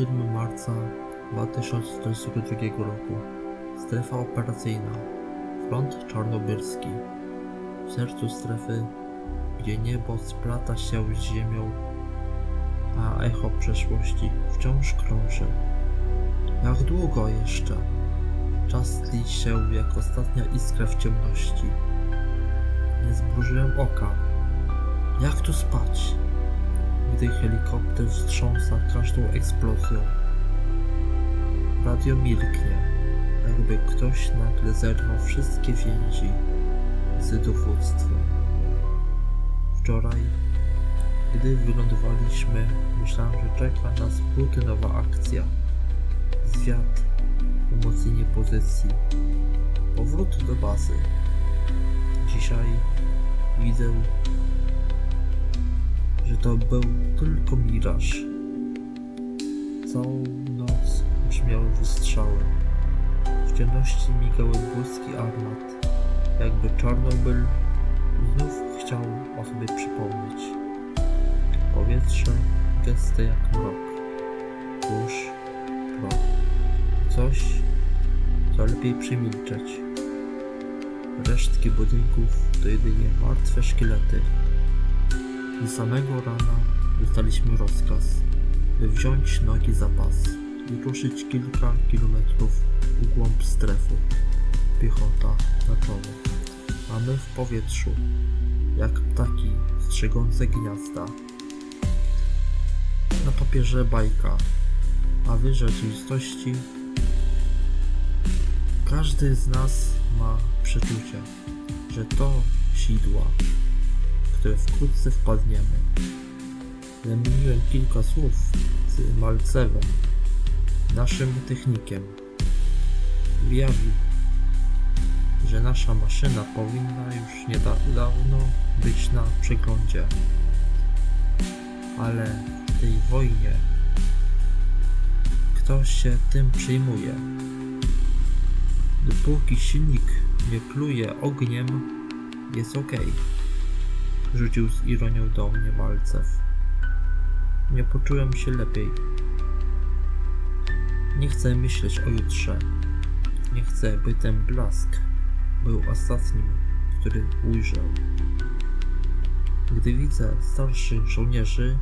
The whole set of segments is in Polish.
7 marca 2042 roku. Strefa operacyjna. Front czarnobylski. W sercu strefy, gdzie niebo splata się z ziemią, a echo przeszłości wciąż krąży. Jak długo jeszcze? Czas tli się jak ostatnia iskra w ciemności. Nie zmrużyłem oka. Jak tu spać? Gdy helikopter wstrząsa każdą eksplozją. Radio milknie, jakby ktoś nagle zerwał wszystkie więzi z dowództwem. Wczoraj, gdy wylądowaliśmy, myślałem, że czeka nas rutynowa akcja. Zwiat, umocnienie pozycji, powrót do bazy. Dzisiaj widzę, że to był tylko miraż. Całą noc brzmiały wystrzały. W ciemności migały błyski armat, jakby Czarnobyl znów chciał o sobie przypomnieć. Powietrze gęste jak mrok, kurz, proch. Coś, co lepiej przemilczeć. Resztki budynków to jedynie martwe szkielety. Z samego rana dostaliśmy rozkaz, by wziąć nogi za pas i ruszyć kilka kilometrów w głąb strefy. Piechota na czole, a my w powietrzu, jak ptaki strzegące gniazda. Na papierze bajka, a w rzeczywistości każdy z nas ma przeczucie, że to sidła, które wkrótce wpadniemy. Zamieniłem kilka słów z Malcewem, naszym technikiem. Wyjawił, że nasza maszyna powinna już niedawno być na przeglądzie. Ale w tej wojnie ktoś się tym przejmuje. Dopóki silnik nie pluje ogniem, jest ok. Rzucił z ironią do mnie Malcew. Nie poczułem się lepiej. Nie chcę myśleć o jutrze. Nie chcę, by ten blask był ostatnim, który ujrzał. Gdy widzę starszych żołnierzy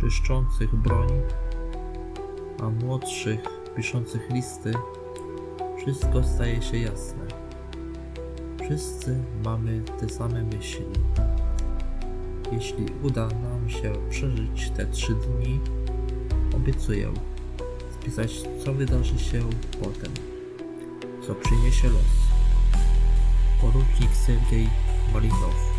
czyszczących broń, a młodszych piszących listy, wszystko staje się jasne. Wszyscy mamy te same myśli. Jeśli uda nam się przeżyć te trzy dni, obiecuję spisać, co wydarzy się potem, co przyniesie los. Porucznik Sergiej Malinow